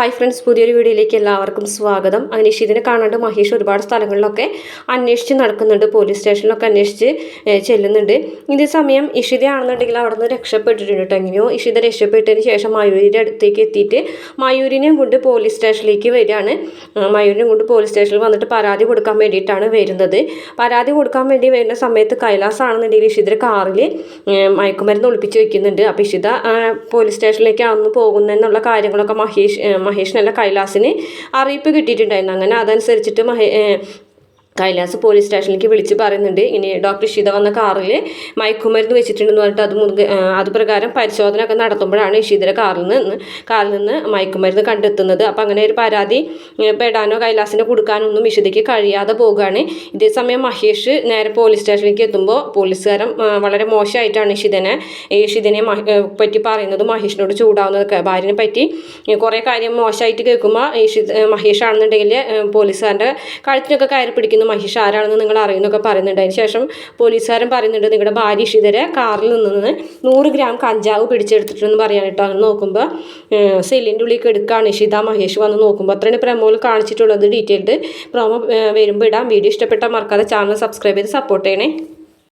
Hi friends പുതിയൊരു വീഡിയോയിലേക്ക് എല്ലാവർക്കും സ്വാഗതം. അനീഷിതിനെ കാണാണ്ട് മഹേഷ് ഒരുപാട് സ്ഥലങ്ങളിലൊക്കെ അന്വേഷിച്ച് നടക്കുന്നുണ്ട്. പോലീസ് സ്റ്റേഷനിലൊക്കെ അന്വേഷിച്ച് ചെല്ലുന്നുണ്ട്. ഇതേ സമയം ഇഷിതയാണെന്നുണ്ടെങ്കിൽ അവിടെ നിന്ന് രക്ഷപ്പെട്ടിട്ടുണ്ട് കേട്ടോ എങ്ങനെയോ. ഇഷിത രക്ഷപ്പെട്ടതിന് ശേഷം മയൂരിന്റെ അടുത്തേക്ക് എത്തിയിട്ട് മയൂരിനെയും കൊണ്ട് പോലീസ് സ്റ്റേഷനിലേക്ക് വരികയാണ്. മയൂരിനെയും കൊണ്ട് പോലീസ് സ്റ്റേഷനിൽ വന്നിട്ട് പരാതി കൊടുക്കാൻ വേണ്ടിയിട്ടാണ് വരുന്നത്. പരാതി കൊടുക്കാൻ വേണ്ടി വരുന്ന സമയത്ത് കൈലാസ് ആണെന്നുണ്ടെങ്കിൽ കാറിൽ മയക്കുമരുന്ന് ഒളിപ്പിച്ച് വെക്കുന്നുണ്ട്. അപ്പോൾ ഇഷിത പോലീസ് പോലീസ് അന്ന് പോകുന്നതെന്നുള്ള കാര്യങ്ങളൊക്കെ മഹേഷ് മഹേഷിനല്ല കൈലാസിന് അറിയിപ്പ് കിട്ടിയിട്ടുണ്ടായിരുന്നു. അങ്ങനെ അതനുസരിച്ചിട്ട് മഹേ കൈലാസ് പോലീസ് സ്റ്റേഷനിലേക്ക് വിളിച്ച് പറയുന്നുണ്ട്. ഇനി ഡോക്ടർ ഷിത വന്ന കാറിൽ മയക്കുമരുന്ന് വെച്ചിട്ടുണ്ടെന്ന് പറഞ്ഞിട്ട് അത് മുറുകെ അത് പ്രകാരം പരിശോധന ഒക്കെ നടത്തുമ്പോഴാണ് ഇഷിതയുടെ കാറിൽ നിന്ന് കാറിൽ നിന്ന് മയക്കുമരുന്ന് കണ്ടെത്തുന്നത്. അപ്പം അങ്ങനെ ഒരു പരാതി പെടാനോ കൈലാസിനെ കൊടുക്കാനൊന്നും ഇഷിതയ്ക്ക് കഴിയാതെ പോകുകയാണ് ഇതേ സമയം മഹേഷ് നേരെ പോലീസ് സ്റ്റേഷനിലേക്ക് എത്തുമ്പോൾ പോലീസുകാരൻ വളരെ മോശമായിട്ടാണ് ഇഷിതനെ ഇഷിതനെ പറ്റി പറയുന്നത്. മഹേഷിനോട് ചൂടാവുന്നതൊക്കെ ഭാര്യനെ പറ്റി കുറേ കാര്യം മോശമായിട്ട് കേൾക്കുമ്പോൾ ഇഷിത് മഹേഷാണെന്നുണ്ടെങ്കിൽ മഹേഷ് ആണെന്നുണ്ടെങ്കിൽ ഏ, പോലീസുകാരന്റെ കഴുത്തിനൊക്കെ കയറി പിടിക്കുന്ന മഹേഷ് ആരാണെന്ന് നിങ്ങൾ അറിയുന്നൊക്കെ പറയുന്നുണ്ട്. അതിന് ശേഷം പോലീസുകാരൻ പറയുന്നുണ്ട് നിങ്ങളുടെ ഭാര്യ ഇഷിതരെ കാറിൽ നിന്ന് നൂറ് ഗ്രാം കഞ്ചാവ് പിടിച്ചെടുത്തിട്ടെന്ന് പറയാൻ കേട്ടോ. അങ്ങനെ നോക്കുമ്പോൾ സെല്ലിന്റെ ഉള്ളിൽ എടുക്കുകയാണ് ഇഷിത മഹേഷ് വന്ന് നോക്കുമ്പോൾ അത്രയാണ് പ്രമോയിൽ കാണിച്ചിട്ടുള്ളത് ഡീറ്റെയിൽഡ് പ്രൊമോ വരുമ്പോൾ ഇടാം. വീഡിയോ ഇഷ്ടപ്പെട്ടാൽ മറക്കാതെ ചാനൽ സബ്സ്ക്രൈബ് ചെയ്ത് സപ്പോർട്ട് ചെയ്യണേ.